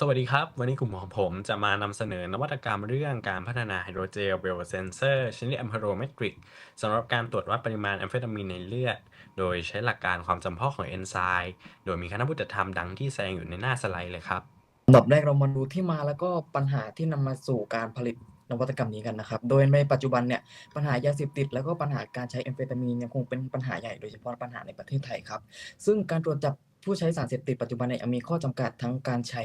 สวัสดีครับ วันนี้กลุ่มของผมจะมานำเสนอนวัตกรรมเรื่องการพัฒนาไฮโดรเจลเบลเซนเซอร์ชนิดแอมเพโรเมตริกสำหรับการตรวจวัดปริมาณแอมเฟตามีนในเลือด โดยใช้หลักการความจำเพาะของเอนไซม์โดยมีคณะพุทธธรรมดังที่แสดงอยู่ในหน้าสไลด์เลยครับอันดับแรกเรามาดูที่มาแล้วก็ปัญหาที่นำมาสู่การผลิตนวัตกรรมนี้กันนะครับ โดยในปัจจุบันเนี่ยปัญหายาเสพติด แล้วก็ปัญหาการใช้แอมเฟตามีนยังคงเป็นปัญหาใหญ่โดยเฉพาะปัญหาในประเทศไทยครับ ซึ่งการตรวจจับ ผู้ใช้สารเสพติดปัจจุบันเนี่ยมีข้อจำกัดทั้งการใช้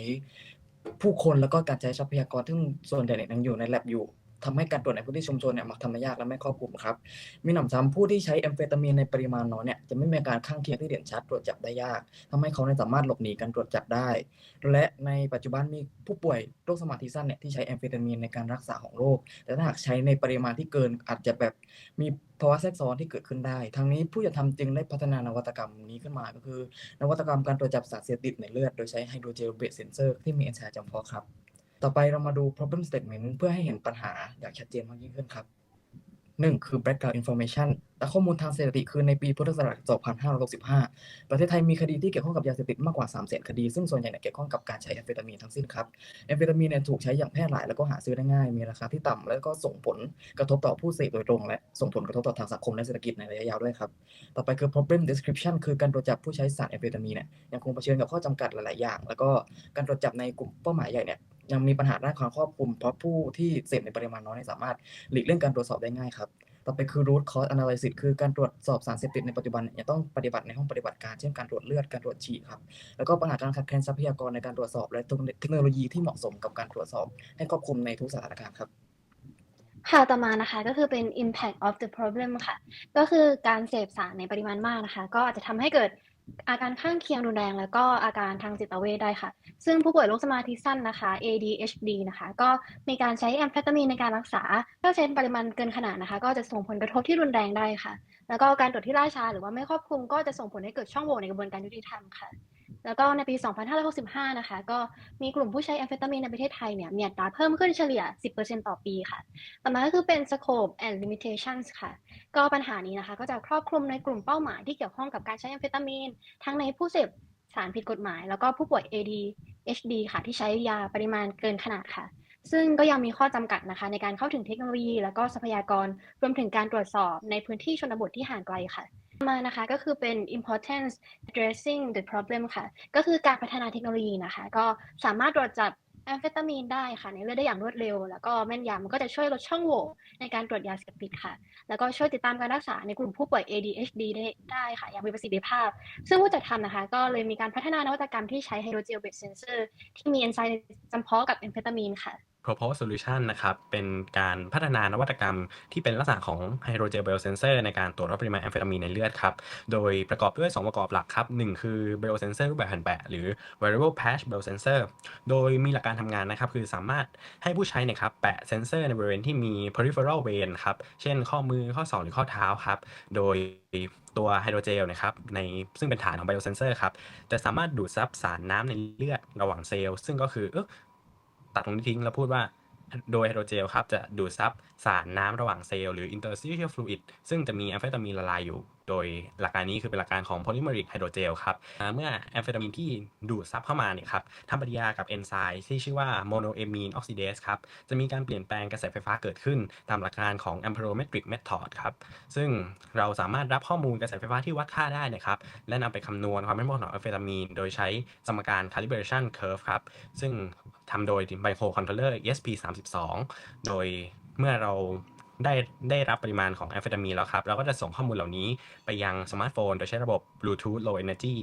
ผู้คนแล้วก็การใช้ทรัพยากรซึ่งส่วนใหญ่เนี่ยยังอยู่ในแลบอยู่ ทำให้การตรวจในพื้นที่ชุมชนเนี่ยมักทำได้ยากและไม่ครอบคลุมครับ มีหนำซ้ำผู้ที่ใช้แอมเฟตามีนในปริมาณน้อยเนี่ยจะไม่มีการข้างเคียงที่เด่นชัดตรวจจับได้ยากทำให้เขาเนี่สามารถหลบหนีการตรวจจับได้ และในปัจจุบันมีผู้ป่วยโรคสมาธิสั้นเนี่ยที่ใช้แอมเฟตามีนในการรักษาของโรค แต่ถ้าหากใช้ในปริมาณที่เกินอาจจะแบบมีภาวะแทรกซ้อนที่เกิดขึ้นได้ ทั้งนี้ผู้จะทำจึงได้พัฒนานวัตกรรมนี้ขึ้นมาก็คือ นวัตกรรมการตรวจจับสารเสพติดในเลือด โดยใช้ไฮโดรเจลเบสเซนเซอร์ที่มีเอนไซม์จำเพาะครับ ต่อไปเรามาดู problem statement เพื่อให้เห็นปัญหาอย่างชัดเจนมากยิ่งขึ้นครับหนึ่งคือ background information แต่ข้อมูลทางสถิติคือในปีพุทธศักราช2565 ประเทศไทยมีคดีที่เกี่ยวข้องกับยาเสพติดมากกว่า 3 0 0 0 0 0คดี ซึ่งส่วนใหญ่เนี่ยเกี่ยวข้องกับการใช้แอมเฟตามีนทั้งสิ้นครับ แอมเฟตามีนเนี่ยถูกใช้อย่างแพร่หลายแล้วก็หาซื้อได้ง่าย มีราคาที่ต่ำแล้วก็ส่งผลกระทบต่อผู้เสพโดยตรง และส่งผลกระทบต่อทางสังคมและเศรษฐกิจในระยะยาวด้วยครับ ต่อไปคือ problem description คือการตรวจจับผู้ใช้สารแอมเฟตามีนเนี่ยยังคงเผชิญกับข้อจำกัดหลาย ๆ อย่าง แล้วก็การตรวจจับในกลุ่มเป้าหมายใหญ่เนี่ย ยังมีปัญหาด้านความครอบคลุม เพราะผู้ที่เสพในปริมาณน้อยสามารถหลีกเลี่ยงการตรวจสอบได้ง่ายครับ ต่อไปคือ root cause analysis คือการตรวจสอบสารเสพติดในปัจจุบันยยังต้องปฏิบัติในห้องปฏิบัติการเช่นการตรวจเลือดการตรวจฉี่ครับ แล้วก็ปัญหาการขาดแคลนทรัพยากรในการตรวจสอบ และเทคโนโลยีที่เหมาะสมกับการตรวจสอบ ให้ครอบคลุมในทุกสถานการณ์ครับค่ะต่อมานะคะก็คือเป็น impact of the problem ค่ะ ก็คือการเสพสารในปริมาณมากนะคะ ก็อาจจะทำให้เกิด อาการข้างเคียงรุนแรง แล้วก็อาการทางจิตเวชได้ค่ะ ซึ่งผู้ป่วยโรคสมาธิสั้นนะคะ ADHD นะคะ ก็มีการใช้แอมเฟตามีนในการรักษา ถ้าใช้ปริมาณเกินขนาดนะคะ ก็จะส่งผลกระทบที่รุนแรงได้ค่ะ แล้วก็การตรวจที่ล่าช้าหรือว่าไม่ครอบคลุมก็จะส่งผลให้เกิดช่องโหว่ในกระบวนการยุติธรรมค่ะ แล้วก็ในปี 2565 นะคะ ก็มีกลุ่มผู้ใช้แอมเฟตามีนในประเทศไทยเนี่ยมีอัตราเพิ่มขึ้นเฉลี่ย 10%ต่อปีค่ะ ต่อมาก็คือเป็น scope and limitations ค่ะ ก็ปัญหานี้นะคะก็จะครอบคลุมในกลุ่มเป้าหมายที่เกี่ยวข้องกับการใช้แอมเฟตามีน ทั้งในผู้เสพสารผิดกฎหมาย แล้วก็ผู้ป่วย ADHD ค่ะ ที่ใช้ยาปริมาณเกินขนาดค่ะ ซึ่งก็ยังมีข้อจำกัดนะคะ ในการเข้าถึงเทคโนโลยี แล้วก็ทรัพยากรรวมถึงการตรวจสอบในพื้นที่ชนบทที่ห่างไกลค่ะ มานะคะก็คือเป็น importance addressing the problem ค่ะ ก็คือการพัฒนาเทคโนโลยีนะคะ ก็สามารถตรวจจับแอมเฟตามีนได้ค่ะ ในเลือดได้อย่างรวดเร็ว แล้วก็แม่นยำก็จะช่วยลดช่องโหว่ในการตรวจยาเสพติดค่ะ แล้วก็ช่วยติดตามการรักษาในกลุ่มผู้ป่วย ADHD ได้ได้ค่ะ อย่างมีประสิทธิภาพ ซึ่งผู้จัดทำนะคะ ก็เลยมีการพัฒนานวัตกรรมที่ใช้ไฮโดรเจลเบสเซนเซอร์ที่มีเอนไซม์จำเพาะกับแอมเฟตามีนค่ะ Proposed Solution นะครับ เป็นการพัฒนานวัตกรรมที่เป็นลักษณะของ Hydrogel Biosensor ในการตรวจวัดปริมาณแอมเฟตามีนในเลือดครับ โดยประกอบด้วย 2 ประกอบหลักครับ 1 คือ Biosensor รูปแบบแผ่นแปะหรือ Variable Patch Biosensor โดยมีหลักการทำงานนะครับ คือสามารถให้ผู้ใช้นะครับแปะเซนเซอร์ในบริเวณที่มี peripheral vein ครับ เช่นข้อมือข้อศอกหรือข้อเท้าครับ โดยตัวไฮโดรเจลนะครับในซึ่งเป็นฐานของไบโอเซนเซอร์ครับจะสามารถดูดซับสารน้ำในเลือดระหว่างเซลล์ ซึ่งก็คืออ ตัดตรงนี้ทิ้งแล้วพูดว่าโดยไฮโดรเจลครับจะดูดซับสารน้ำระหว่างเซลล์หรือ interstitial fluid ซึ่งจะมีแอมเฟตามีนละลายอยู่โดยหลักการนี้คือเป็นหลักการของ polymeric hydrogel ครับเมื่อแอมเฟตามีนที่ดูดซับเข้ามาเนี่ยครับทำปฏิกิริยากับเอนไซม์ที่ชื่อว่า monoamine oxidase ครับจะมีการเปลี่ยนแปลงกระแสไฟฟ้าเกิดขึ้น ตามหลักการของ amperometric method ครับซึ่งเราสามารถรับข้อมูลกระแสไฟฟ้าที่วัดค่าได้นะครับและนำไปคำนวณความเป็นมลของแอมเฟตามีนโดยใช้สมการ calibration curve ครับซึ่งทำโดย microcontroller ESP32 โดยเมื่อเรา ได้ได้รับปริมาณของแอมเฟตามีนแล้วครับเราก็จะส่งข้อมูลเหล่านี้ไปยังสมาร์ทโฟน โดยใช้ระบบ Bluetooth Low Energy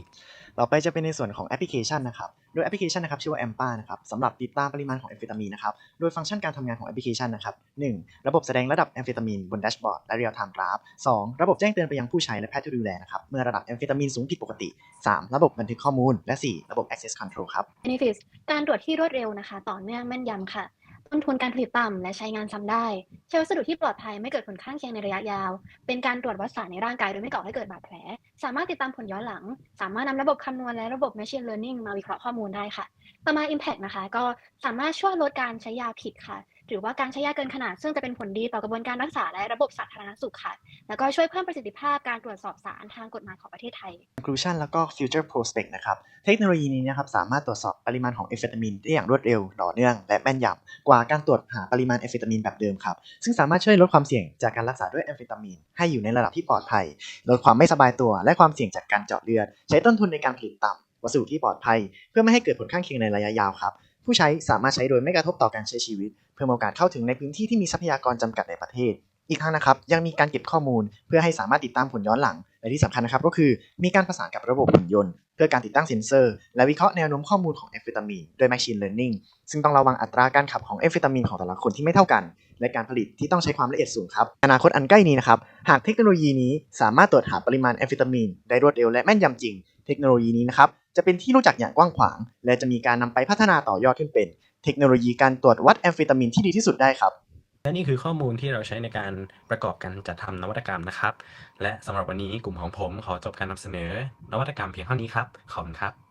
ต่อไปจะเป็นในส่วนของแอปพลิเคชันนะครับโดยแอปพลิเคชันนะครับชื่อว่า AMPA นะครับสำหรับติดตามปริมาณของแอมเฟตามีนนะครับโดยฟังก์ชันการทำงานของแอปพลิเคชันนะครับ 1. ระบบแสดงระดับแอมเฟตามีนบนแดชบอร์ดและเรียลไทม์กราฟ 2. ระบบแจ้งเตือนไปยังผู้ใช้และแพทย์ที่ดูแลนะครับเมื่อระดับแอมเฟตามีนสูงผิดปกติ 3. ระบบบันทึกข้อมูลและ 4. ระบบ access control ครับ benefits การตรวจที่รวดเร็วนะคะ ต่อเนื่องแม่นยำค่ะ ต้นทุนการผลิตต่ำและใช้งานซ้ำได้ ใช้วัสดุที่ปลอดภัยไม่เกิดผลข้างเคียงในระยะยาว เป็นการตรวจวัดสารในร่างกายโดยไม่ก่อให้เกิดบาดแผล สามารถติดตามผลย้อนหลัง สามารถนำระบบคำนวณและระบบ machine learning มาวิเคราะห์ข้อมูลได้ค่ะ ต่อมา impact นะคะ ก็สามารถช่วยลดการใช้ยาผิดค่ะ หรือว่าการใช้ยาเกินขนาด ซึ่งจะเป็นผลดีต่อกระบวนการรักษาและระบบสาธารณสุขค่ะ แล้วก็ช่วยเพิ่มประสิทธิภาพการตรวจสอบสารทางกฎหมายของประเทศไทย conclusion แล้วก็ future prospect นะครับ เทคโนโลยีนี้นะครับสามารถตรวจสอบปริมาณของเอมเฟตามีนได้อย่างรวดเร็วต่อเนื่องและแม่นยำกว่าการตรวจหาปริมาณเอมเฟตามีนแบบเดิมครับ ซึ่งสามารถช่วยลดความเสี่ยงจากการรักษาด้วยแอมเฟตามีนให้อยู่ในระดับที่ปลอดภัย ลดความไม่สบายตัวและความเสี่ยงจากการเจาะเลือด ใช้ต้นทุนในการผลิตต่ำวัสดุที่ปลอดภัย เพื่อไม่ให้เกิดผลข้างเคียงในระยะยาวครับ ผู้ใช้สามารถใช้โดยไม่กระทบต่อการใช้ชีวิต เพิ่มโอกาสเข้าถึงในพื้นที่ที่มีทรัพยากรจำกัดในประเทศ อีกทั้งนะครับยังมีการเก็บข้อมูล เพื่อให้สามารถติดตามผลย้อนหลังและที่สำคัญนะครับก็คือมีการประสานกับระบบหุ่นยนต์ เพื่อการติดตั้งเซ็นเซอร์ และวิเคราะห์แนวโน้มข้อมูลของแอมเฟตามีนด้วย Machine Learning ซึ่งต้องระวังอัตราการขับของแอมเฟตามีนของแต่ละคนที่ไม่เท่ากัน และการผลิตที่ต้องใช้ความละเอียดสูงครับอนาคตอันใกล้นี้นะครับหากเทคโนโลยีนี้สามารถตรวจหาปริมาณแอมเฟตามีนได้รวดเร็วและแม่นยำจริง เทคโนโลยีนี้นะครับ จะเป็นที่รู้จักอย่างกว้างขวาง และจะมีการนำไปพัฒนาต่อยอดขึ้นเป็น เทคโนโลยีการตรวจวัดแอมเฟตามีนที่ดีที่สุดได้ครับและนี่คือข้อมูลที่เราใช้ในการประกอบการจัดทำนวัตกรรมนะครับ และสำหรับวันนี้กลุ่มของผมขอจบการนำเสนอนวัตกรรมเพียงเท่านี้ครับ ขอบคุณครับ